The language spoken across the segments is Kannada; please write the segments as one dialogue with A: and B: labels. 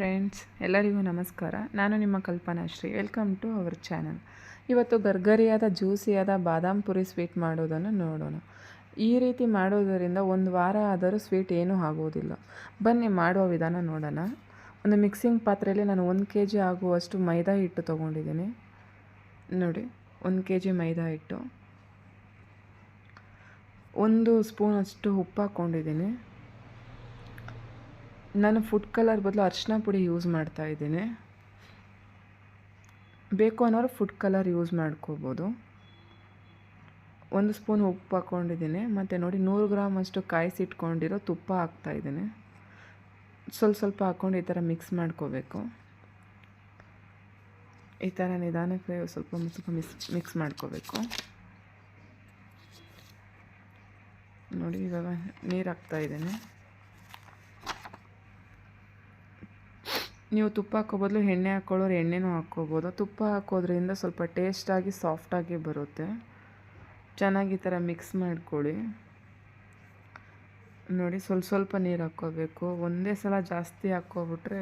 A: ಫ್ರೆಂಡ್ಸ್ ಎಲ್ಲರಿಗೂ ನಮಸ್ಕಾರ. ನಾನು ನಿಮ್ಮ Kalpana Shri. Welcome to our channel ಇವತ್ತು ಗರ್ಗರಿಯಾದ, ಜ್ಯೂಸಿಯಾದ, ಬಾದಾಮ್ ಪುರಿ ಸ್ವೀಟ್ ಮಾಡೋದನ್ನು ನೋಡೋಣ. ಈ ರೀತಿ ಮಾಡೋದರಿಂದ ಒಂದು ವಾರ ಆದರೂ ಸ್ವೀಟ್ ಏನೂ ಆಗೋದಿಲ್ಲ. ಬನ್ನಿ, ಮಾಡುವ ವಿಧಾನ ನೋಡೋಣ. ಒಂದು ಮಿಕ್ಸಿಂಗ್ ಪಾತ್ರೆಯಲ್ಲಿ ನಾನು ಒಂದು ಕೆ ಜಿ ಆಗುವಷ್ಟು ಮೈದಾ ಹಿಟ್ಟು ತೊಗೊಂಡಿದ್ದೀನಿ. ನೋಡಿ, ಒಂದು ಕೆ ಜಿ ಮೈದಾ ಹಿಟ್ಟು. ಒಂದು ಸ್ಪೂನಷ್ಟು ಉಪ್ಪು ಹಾಕ್ಕೊಂಡಿದ್ದೀನಿ. ನಾನು ಫುಡ್ ಕಲರ್ ಬದಲು ಅರಿಶಿನ ಪುಡಿ ಯೂಸ್ ಮಾಡ್ತಾ ಇದ್ದೀನಿ. ಬೇಕು ಅನ್ನೋರು ಫುಡ್ ಕಲರ್ ಯೂಸ್ ಮಾಡ್ಕೋಬೋದು. ಒಂದು ಸ್ಪೂನ್ ಉಪ್ಪು ಹಾಕ್ಕೊಂಡಿದ್ದೀನಿ. ಮತ್ತು ನೋಡಿ ನೂರು ಗ್ರಾಮ್ ಅಷ್ಟು ಕಾಯಿಸಿಟ್ಕೊಂಡಿರೋ ತುಪ್ಪ ಹಾಕ್ತಾಯಿದ್ದೀನಿ ಸ್ವಲ್ಪ ಸ್ವಲ್ಪ ಹಾಕ್ಕೊಂಡು ಈ ಥರ ಮಿಕ್ಸ್ ಮಾಡ್ಕೋಬೇಕು. ಈ ಥರ ನಿಧಾನಕ್ಕೆ ಸ್ವಲ್ಪ ಸ್ವಲ್ಪ ಮಿಕ್ಸ್ ಮಿಕ್ಸ್ ಮಾಡ್ಕೋಬೇಕು. ನೋಡಿ ಇವಾಗ ನೀರು ಹಾಕ್ತಾಯಿದ್ದೀನಿ ನೀವು ತುಪ್ಪ ಹಾಕೋ ಬದಲು ಎಣ್ಣೆ ಹಾಕ್ಕೊಳ್ಳೋರು ಎಣ್ಣೆನೂ ಹಾಕ್ಕೋಬೋದು. ತುಪ್ಪ ಹಾಕೋದ್ರಿಂದ ಸ್ವಲ್ಪ ಟೇಸ್ಟಾಗಿ ಸಾಫ್ಟಾಗಿ ಬರುತ್ತೆ. ಚೆನ್ನಾಗಿ ಈ ಥರ ಮಿಕ್ಸ್ ಮಾಡ್ಕೊಳ್ಳಿ. ನೋಡಿ ಸ್ವಲ್ಪ ಸ್ವಲ್ಪ ನೀರು ಹಾಕ್ಕೋಬೇಕು. ಒಂದೇ ಸಲ ಜಾಸ್ತಿ ಹಾಕ್ಕೊಬಿಟ್ರೆ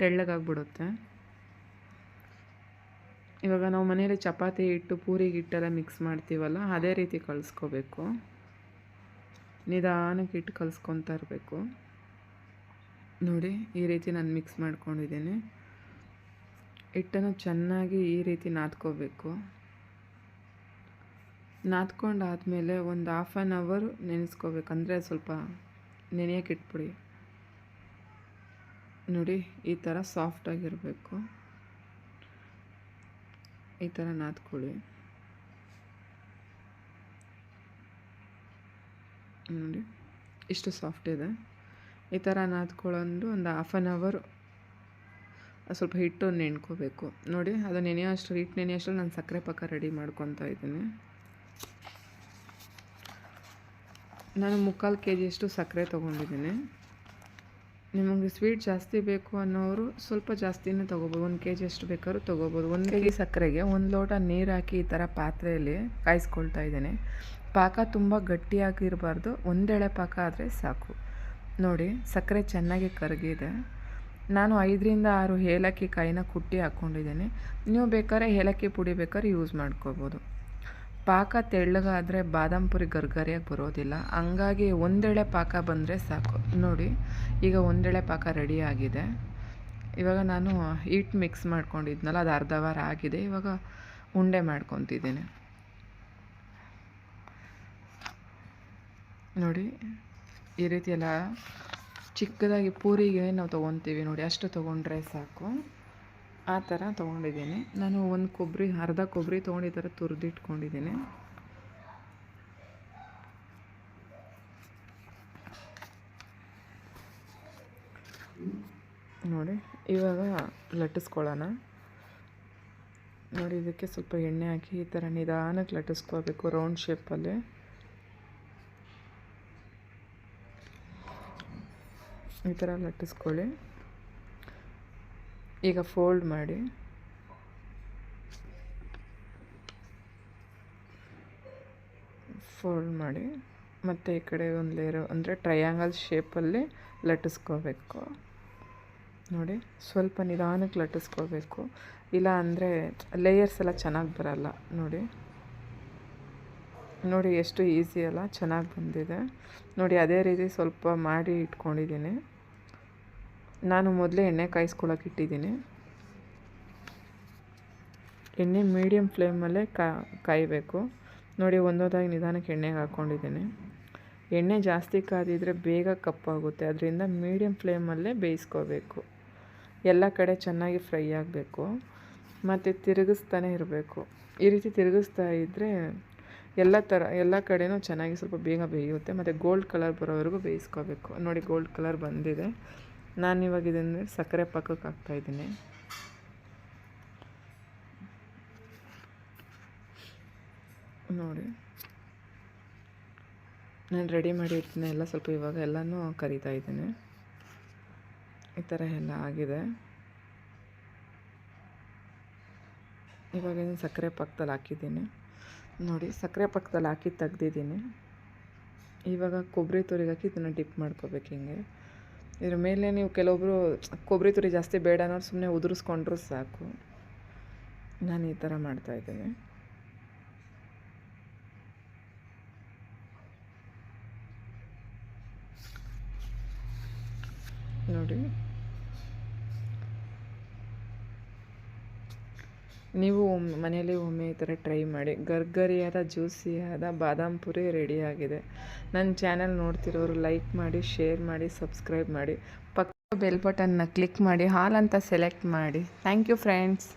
A: ತೆಳ್ಳಗಾಗ್ಬಿಡುತ್ತೆ. ಇವಾಗ ನಾವು ಮನೇಲಿ ಚಪಾತಿ ಹಿಟ್ಟು ಪೂರಿಗೆ ಹಿಟ್ಟೆಲ್ಲ ಮಿಕ್ಸ್ ಮಾಡ್ತೀವಲ್ಲ, ಅದೇ ರೀತಿ ಕಲಿಸ್ಕೋಬೇಕು. ನಿಧಾನಕ್ಕೆ ಇಟ್ಟು ಕಲಿಸ್ಕೊತಾ ಇರಬೇಕು. ನೋಡಿ, ಈ ರೀತಿ ನಾನು ಮಿಕ್ಸ್ ಮಾಡ್ಕೊಂಡಿದ್ದೀನಿ. ಹಿಟ್ಟನ್ನು ಚೆನ್ನಾಗಿ ಈ ರೀತಿ ನಾದ್ಕೋಬೇಕು. ನಾದ್ಕೊಂಡಾದಮೇಲೆ ಒಂದು ಹಾಫ್ ಆನ್ ಅವರ್ ನೆನೆಸ್ಕೋಬೇಕಂದ್ರೆ ಸ್ವಲ್ಪ ನೆನೆಯೋಕೆ ಇಟ್ಬಿಡಿ. ನೋಡಿ, ಈ ಥರ ಸಾಫ್ಟಾಗಿರಬೇಕು ಈ ಥರ ನಾದ್ಕೊಳ್ಳಿ. ನೋಡಿ, ಇಷ್ಟು ಸಾಫ್ಟ್ ಇದೆ. ಈ ಥರ ನಾದ್ಕೊಳ್ಳೊಂದು ಒಂದು ಹಾಫ್ ಆನ್ ಅವರ್ ಸ್ವಲ್ಪ ಹಿಟ್ಟು ನೆನ್ಕೋಬೇಕು ನೋಡಿ ಅದು ನೆನೆಯೋಷ್ಟು ಹಿಟ್ಟು ನೆನೆಯೋಷ್ಟು ನಾನು ಸಕ್ಕರೆ ಪಾಕ ರೆಡಿ ಮಾಡ್ಕೊತಾ ಇದ್ದೀನಿ. ನಾನು ಮುಕ್ಕಾಲು ಕೆ ಜಿಯಷ್ಟು ಸಕ್ಕರೆ ತೊಗೊಂಡಿದ್ದೀನಿ. ನಿಮಗೆ ಸ್ವೀಟ್ ಜಾಸ್ತಿ ಬೇಕು ಅನ್ನೋರು ಸ್ವಲ್ಪ ಜಾಸ್ತಿನೇ ತೊಗೋಬೋದು. ಒಂದು ಕೆ ಜಿ ಎಷ್ಟು ಬೇಕಾದ್ರೂ ತೊಗೋಬೋದು. ಒಂದು ಕೆ ಜಿ ಸಕ್ಕರೆಗೆ ಒಂದು ಲೋಟ ನೀರು ಹಾಕಿ ಈ ಥರ ಪಾತ್ರೆಯಲ್ಲಿ ಕಾಯಿಸ್ಕೊಳ್ತಾ ಇದ್ದೀನಿ. ಪಾಕ ತುಂಬ ಗಟ್ಟಿಯಾಗಿರಬಾರ್ದು. ಒಂದೆಳೆ ಪಾಕ ಆದರೆ ಸಾಕು. ನೋಡಿ, ಸಕ್ಕರೆ ಚೆನ್ನಾಗಿ ಕರಗಿದೆ. ನಾನು ಐದರಿಂದ ಆರು ಏಲಕ್ಕಿ ಕಾಯಿನ ಕುಟ್ಟಿ ಹಾಕ್ಕೊಂಡಿದ್ದೀನಿ. ನೀವು ಬೇಕಾದ್ರೆ ಏಲಕ್ಕಿ ಪುಡಿ ಬೇಕಾದ್ರೆ ಯೂಸ್ ಮಾಡ್ಕೋಬೋದು. ಪಾಕ ತೆಳ್ಳಗಾದರೆ ಬಾದಾಮ್ ಪುರಿ ಗರ್ಗರಿಯಾಗಿ ಬರೋದಿಲ್ಲ. ಹಂಗಾಗಿ ಒಂದೆಳೆ ಪಾಕ ಬಂದರೆ ಸಾಕು. ನೋಡಿ, ಈಗ ಒಂದೆಳೆ ಪಾಕ ರೆಡಿ ಆಗಿದೆ. ಇವಾಗ ನಾನು ಹಿಟ್ಟು ಮಿಕ್ಸ್ ಮಾಡ್ಕೊಂಡಿದ್ನಲ್ಲ, ಅದು ಅರ್ಧ ವಾರ ಆಗಿದೆ. ಇವಾಗ ಉಂಡೆ ಮಾಡ್ಕೊತಿದ್ದೀನಿ. ನೋಡಿ ಈ ರೀತಿ ಎಲ್ಲ ಚಿಕ್ಕದಾಗಿ ಪೂರಿಗೆ ನಾವು ತೊಗೊತೀವಿ ನೋಡಿ, ಅಷ್ಟು ತೊಗೊಂಡ್ರೆ ಸಾಕು. ಆ ಥರ ತೊಗೊಂಡಿದ್ದೀನಿ. ನಾನು ಒಂದು ಕೊಬ್ಬರಿ, ಅರ್ಧ ಕೊಬ್ಬರಿ ತೊಗೊಂಡು ತುರಿದಿಟ್ಕೊಂಡಿದ್ದೀನಿ. ನೋಡಿ, ಇವಾಗ ಲಟ್ಟಿಸ್ಕೊಳ್ಳೋಣ. ನೋಡಿ, ಇದಕ್ಕೆ ಸ್ವಲ್ಪ ಎಣ್ಣೆ ಹಾಕಿ ಈ ಥರ ನಿಧಾನಕ್ಕೆ ಲಟ್ಟಿಸ್ಕೋಬೇಕು ರೌಂಡ್ ಶೇಪಲ್ಲಿ ಈ ಥರ ಲಟ್ಟಿಸ್ಕೊಳ್ಳಿ ಈಗ ಫೋಲ್ಡ್ ಮಾಡಿ. ಫೋಲ್ಡ್ ಮಾಡಿ. ಮತ್ತು ಈ ಕಡೆ ಒಂದು ಲೇಯರ್ ಅಂದರೆ ಟ್ರಯಾಂಗಲ್ ಶೇಪಲ್ಲಿ ಲಟ್ಟಿಸ್ಕೋಬೇಕು. ನೋಡಿ, ಸ್ವಲ್ಪ ನಿಧಾನಕ್ಕೆ ಲಟ್ಟಿಸ್ಕೋಬೇಕು. ಇಲ್ಲ ಅಂದರೆ ಲೇಯರ್ಸ್ ಎಲ್ಲ ಚೆನ್ನಾಗಿ ಬರಲ್ಲ. ನೋಡಿ. ನೋಡಿ, ಎಷ್ಟು ಈಸಿ ಅಲ್ಲ, ಚೆನ್ನಾಗಿ ಬಂದಿದೆ. ನೋಡಿ, ಅದೇ ರೀತಿ ಸ್ವಲ್ಪ ಮಾಡಿ ಇಟ್ಕೊಂಡಿದ್ದೀನಿ. ನಾನು ಮೊದಲೇ ಎಣ್ಣೆ ಕಾಯಿಸ್ಕೊಳಕ್ಕೆ ಇಟ್ಟಿದ್ದೀನಿ. ಎಣ್ಣೆ ಮೀಡಿಯಮ್ ಫ್ಲೇಮಲ್ಲೇ ಕಾಯಬೇಕು. ನೋಡಿ, ಒಂದೊಂದಾಗಿ ನಿಧಾನಕ್ಕೆ ಎಣ್ಣೆಗೆ ಹಾಕ್ಕೊಂಡಿದ್ದೀನಿ ಎಣ್ಣೆ ಜಾಸ್ತಿ ಕಾದಿದ್ರೆ ಬೇಗ ಕಪ್ಪಾಗುತ್ತೆ. ಅದರಿಂದ ಮೀಡಿಯಮ್ ಫ್ಲೇಮಲ್ಲೇ ಬೇಯಿಸ್ಕೋಬೇಕು. ಎಲ್ಲ ಕಡೆ ಚೆನ್ನಾಗಿ ಫ್ರೈ ಆಗಬೇಕು. ಮತ್ತು ತಿರುಗಿಸ್ತಾನೆ ಇರಬೇಕು. ಈ ರೀತಿ ತಿರುಗಿಸ್ತಾ ಇದ್ದರೆ ಎಲ್ಲ ಥರ ಎಲ್ಲ ಕಡೆನೂ ಚೆನ್ನಾಗಿ ಸ್ವಲ್ಪ ಬೇಗ ಬೇಯುತ್ತೆ. ಮತ್ತು ಗೋಲ್ಡ್ ಕಲರ್ ಬರೋವರೆಗೂ ಬೇಯಿಸ್ಕೋಬೇಕು. ನೋಡಿ ಗೋಲ್ಡ್ ಕಲರ್ ಬಂದಿದೆ. ನಾನು ಇವಾಗ ಇದನ್ನು ಸಕ್ಕರೆ ಪಾಕಕ್ಕೆ ಹಾಕ್ತಾಯಿದ್ದೀನಿ ನೋಡಿ. ನಾನು ರೆಡಿ ಮಾಡಿ ಇರ್ತೀನಿ ಎಲ್ಲ ಸ್ವಲ್ಪ ಇವಾಗ ಎಲ್ಲನೂ ಕರಿತಾ ಇದ್ದೀನಿ. ಈ ಥರ ಎಲ್ಲ ಆಗಿದೆ. ಇವಾಗ ಸಕ್ಕರೆ ಪಾಕದಲ್ಲಿ ಹಾಕಿದ್ದೀನಿ. ನೋಡಿ, ಸಕ್ಕರೆ ಪಾಕದಲ್ಲಿ ಹಾಕಿ ತೆಗ್ದಿದ್ದೀನಿ. ಇವಾಗ ಕೊಬ್ಬರಿ ತುರಿಗಾಕಿ ಇದನ್ನು ಡಿಪ್ ಮಾಡ್ಕೋಬೇಕು ಹಿಂಗೆ. ಇದ್ರ ಮೇಲೆ ನೀವು ಕೆಲವೊಬ್ಬರು ಕೊಬ್ಬರಿ ತುರಿ ಜಾಸ್ತಿ ಬೇಡ ಅನ್ನೋರು ಸುಮ್ಮನೆ ಉದುರಿಸ್ಕೊಂಡ್ರು ಸಾಕು. ನಾನು ಈ ಥರ ಮಾಡ್ತಾಯಿದ್ದೀನಿ ನೋಡಿ. ನೀವು ಮನೆಯಲ್ಲಿ ಒಮ್ಮೆ ಈ ಥರ ಟ್ರೈ ಮಾಡಿ. ಗರ್ಗರಿಯಾದ, ಜ್ಯೂಸಿಯಾದ, ಬಾದಾಮ್ ಪುರಿ ರೆಡಿಯಾಗಿದೆ ನನ್ನ ಚಾನಲ್ ನೋಡ್ತಿರೋರು ಲೈಕ್ ಮಾಡಿ, ಶೇರ್ ಮಾಡಿ, ಸಬ್ಸ್ಕ್ರೈಬ್ ಮಾಡಿ. ಪಕ್ಕ ಬೆಲ್ ಬಟನ್ನ ಕ್ಲಿಕ್ ಮಾಡಿ, ಹಾಲ್ ಅಂತ ಸೆಲೆಕ್ಟ್ ಮಾಡಿ. Thank you friends